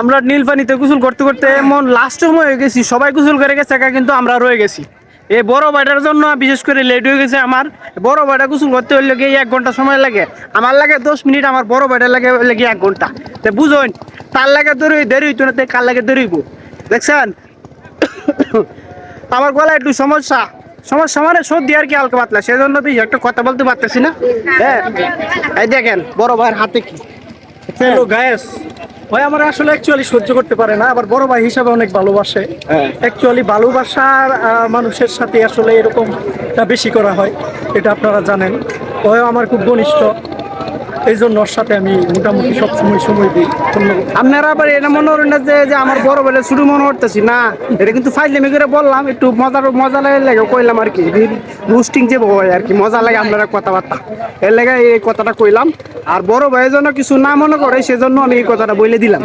আমরা নীল পানিতে গোসল করতে করতে এমন লাস্ট সময় হয়ে গেছি, সবাই গোসল করে গেছে, একা কিন্তু আমরা রয়ে গেছি। এই বড় ভাইটার জন্য বিশেষ করে লেট হয়ে গেছে আমার। বড় ভাইটা গোসল করতে হইলে গিয়ে এক ঘণ্টা সময় লাগে। আমার লাগে দশ মিনিট, আমার বড় ভাইটার লাগে হইলে গিয়ে এক ঘণ্টা। তো বুঝুন, তার লাগে দৌড়ি দেরি হইতো না তাই কার লাগে দৌড়িব দেখছেন? আমার গলায় একটু সমস্যা। সমস্যা মানে সর্দি আর কি হালকা পাতলা, সেজন্য তুই একটা কথা বলতে পারতেছি না। হ্যাঁ এই দেখেন, বড় ভাইয়ের হাতে কি? হ্যালো গায়েস ভাই আমার আসলে অ্যাকচুয়ালি সহ্য করতে পারে না আবার বড় ভাই হিসাবে অনেক ভালোবাসে। অ্যাকচুয়ালি ভালোবাসার মানুষের সাথে আসলে এরকমটা বেশি করা হয় এটা আপনারা জানেন। ভয়ও আমার খুব ঘনিষ্ঠ। এই জন্য ওর সাথে আমি মোটামুটি সব সময় সময় দিই। আপনারা আবার এটা মনে করেন না যে যে আমার বড় বেলা শুধু মনে করতেছি? না, এটা কিন্তু ফাইজলামি করে বললাম, একটু মজার মজা লাগে লাগে কইলাম আর কি। রুস্টিং যে হয় আর কি মজা লাগে আপনারা কথাবার্তা। এর লাগে এই কথাটা কইলাম। আর বড় ভাইয়ের জন্য কিছু না মনে করে, সেজন্য আমি এই কথাটা বলে দিলাম।